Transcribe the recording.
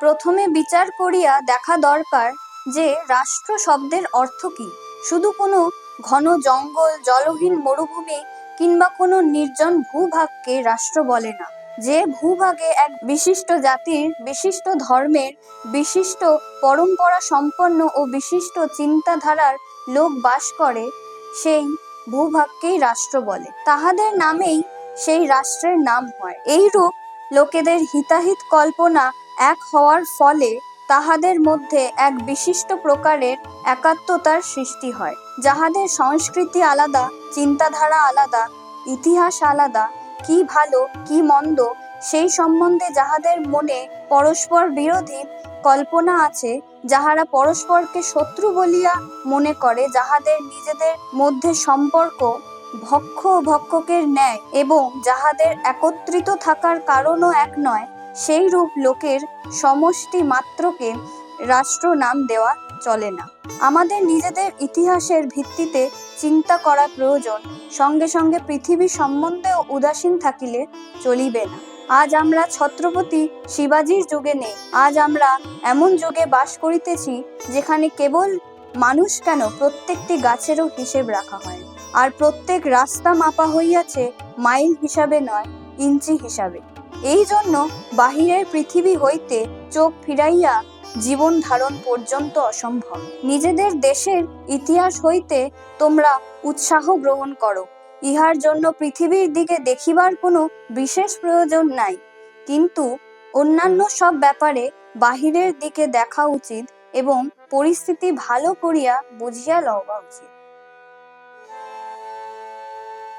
প্রথমে বিচার করিয়া দেখা দরকার যে রাষ্ট্র শব্দের অর্থ কি। শুধু কোনো ঘন জঙ্গল, জলহীন মরুভূমি কিংবা কোনো নির্জন ভূভাগকে রাষ্ট্র বলে না। যে ভূভাগে এক বিশিষ্ট জাতির বিশিষ্ট ধর্মের বিশিষ্ট পরম্পরা সম্পন্ন ও বিশিষ্ট চিন্তাধারার লোক বাস করে, সেই ভূভাগকেই রাষ্ট্র বলে। তাহাদের নামেই সেই রাষ্ট্রের নাম হয়। এইরূপ লোকেদের হিতাহিত কল্পনা এক হওয়ার ফলে তাহাদের মধ্যে এক বিশিষ্ট প্রকারের একাত্মতার সৃষ্টি হয়। যাহাদের সংস্কৃতি আলাদা, চিন্তাধারা আলাদা, ইতিহাস আলাদা, কি ভালো, কি মন্দ, সেই সম্বন্ধে যাহাদের মনে পরস্পর বিরোধী কল্পনা আছে, যাহারা পরস্পরকে শত্রু বলিয়া মনে করে, যাহাদের নিজেদের মধ্যে সম্পর্ক ভক্ষ ভক্ষকের ন্যায় এবং যাহাদের একত্রিত থাকার কারণও এক নয় সেই রূপ লোকের সমষ্টি মাত্রকে রাষ্ট্র নাম দেওয়া চলে না। আমাদের নিজেদের ইতিহাসের ভিত্তিতে চিন্তা করা প্রয়োজন, সঙ্গে সঙ্গে পৃথিবী সম্বন্ধেও উদাসীন থাকিলে চলিবে না। আজ আমরা ছত্রপতি শিবাজির যুগে নেই, আজ আমরা এমন যুগে বাস করিতেছি যেখানে কেবল মানুষ কেন প্রত্যেকটি গাছেরও হিসেব রাখা হয় আর প্রত্যেক রাস্তা মাপা হইয়াছে মাইল হিসাবে নয়, ইঞ্চি হিসাবে। এই জন্য বাহিরের পৃথিবী হইতে চোখ ফিরাইয়া জীবন ধারণ পর্যন্ত অসম্ভব। নিজেদের দেশের ইতিহাস হইতে তোমরা উৎসাহ গ্রহণ করো। ইহার জন্য পৃথিবীর দিকে দেখিবার কোনো বিশেষ প্রয়োজন নাই। কিন্তু অন্যান্য সব ব্যাপারে বাহিরের দিকে দেখা উচিত এবং পরিস্থিতি ভালো করিয়া বুঝিয়া লওয়া উচিত।